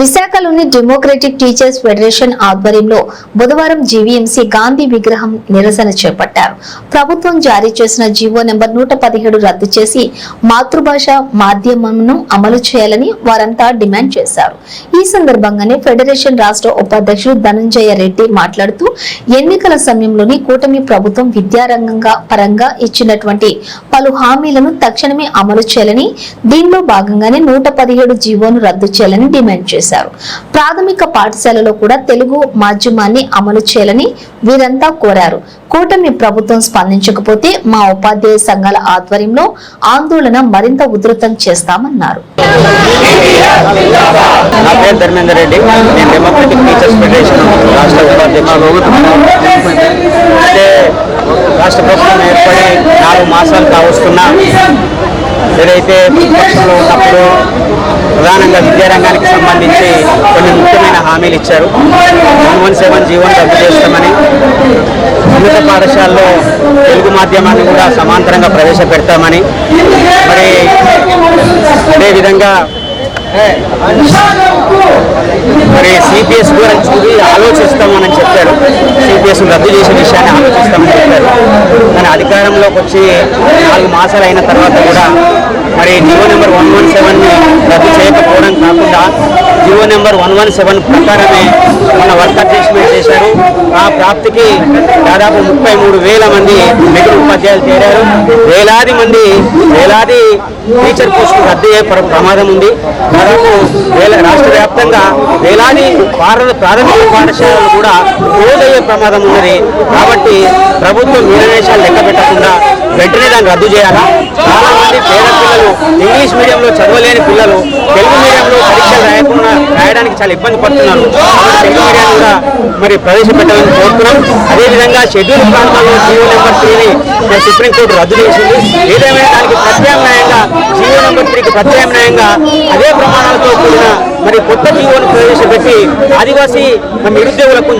విశాఖలోని democratic teachers federation ఆధ్వర్యంలో బుధవారం జీవీఎంసీ గాంధీ విగ్రహం నిరసన చేపట్టారు. ప్రభుత్వం జారీ చేసిన జీవో నెంబర్ నూట పదిహేడు రద్దు చేసి మాతృభాష మాధ్యమంను అమలు చేయాలని వారంతా డిమాండ్ చేశారు. ఈ సందర్భంగానే ఫెడరేషన్ రాష్ట్ర ఉపాధ్యక్షుడు ధనంజయ రెడ్డి మాట్లాడుతూ ఎన్నికల సమయంలోని కూటమి ప్రభుత్వం విద్యారంగంగా పరంగా ఇచ్చినటువంటి పలు హామీలను తక్షణమే అమలు చేయాలని దీనిలో భాగంగానే నూట పదిహేడు జీవోను రద్దు చేయాలని డిమాండ్ చేశారు. చేశారు. ప్రాథమిక పాఠశాలలో కూడా తెలుగు మాధ్యమాన్ని అమలు చేయాలని వీరంతా కోరారు. కూటమి ప్రభుత్వం స్పందించకపోతే మా ఉపాధ్యాయ సంఘాల ఆధ్వర్యంలో ఆందోళన మరింత ఉధృతం చేస్తామన్నారు. నా పేరు ధర్మేందర్ రెడ్డి. నేను డెమోక్రటిక్ టీచర్స్ ఫెడరేషన్ రాష్ట్ర ఉపాధ్యక్షుడు రాష్ట్ర ప్రభుత్వం ఏర్పడి నాలుగు మాసాలు కావస్తున్నా ఏదైతే పక్షంలో ఉన్నప్పుడు ప్రధానంగా విద్యారంగానికి సంబంధించి కొన్ని ముఖ్యమైన హామీలు ఇచ్చారు. వన్ వన్ సెవెన్ జీవన్ రద్దు చేస్తామని ఉన్నత పాఠశాలలో తెలుగు మాధ్యమాన్ని కూడా సమాంతరంగా ప్రవేశపెడతామని మరి అదేవిధంగా మరి సిపిఎస్ గురించి కూడా ఆలోచిస్తామని చెప్పారు. సిపిఎస్ రద్దు చేసే విషయాన్ని ఆలోచిస్తామని చెప్పారు. కానీ అధికారంలోకి వచ్చి నాలుగు మాసాలు అయిన తర్వాత కూడా మరి జియో నెంబర్ వన్ వన్ సెవెన్ని రద్దు చేయకపోవడం కాకుండా Jio number one one seven ప్రకారమే మన వర్క్ అడ్జస్ట్మెంట్ చేశారు. ఆ ప్రాప్తికి దాదాపు ముప్పై మూడు వేల మంది మిగిలిన ఉపాధ్యాయులు చేరారు. వేలాది మంది వేలాది టీచర్ పోస్టులు రద్దు అయ్యే ప్రమాదం ఉంది. దాదాపు వేల రాష్ట్ర వ్యాప్తంగా వేలాది ప్రాథమిక పాఠశాలలు కూడా రోజయ్యే ప్రమాదం ఉన్నది. కాబట్టి ప్రభుత్వం నిర్ణయాలు లెక్క పెట్టకుండా వెంటనే దాన్ని రద్దు చేయాలా? చాలా మంది పేద పిల్లలు ఇంగ్లీష్ మీడియంలో చదవలేని పిల్లలు తెలుగు మీడియంలో పరీక్షలు రాయకుండా రాయడానికి చాలా ఇబ్బంది పడుతున్నారు. తెలుగు మీడియం కూడా మరి ప్రవేశపెట్టాలని కోరుతున్నాం. అదేవిధంగా షెడ్యూల్ ప్రాంతాల్లో జీవో నెంబర్ త్రీని సుప్రీంకోర్టు రద్దు చేసింది. ఏదేమైనా దానికి ప్రత్యామ్నాయంగా జీవో నెంబర్ త్రీకి ప్రత్యామ్నాయంగా అదే ప్రమాణాలతో కూడిన మరి కొత్త జీవోను ప్రవేశపెట్టి ఆదివాసీ నిరుద్యోగులకు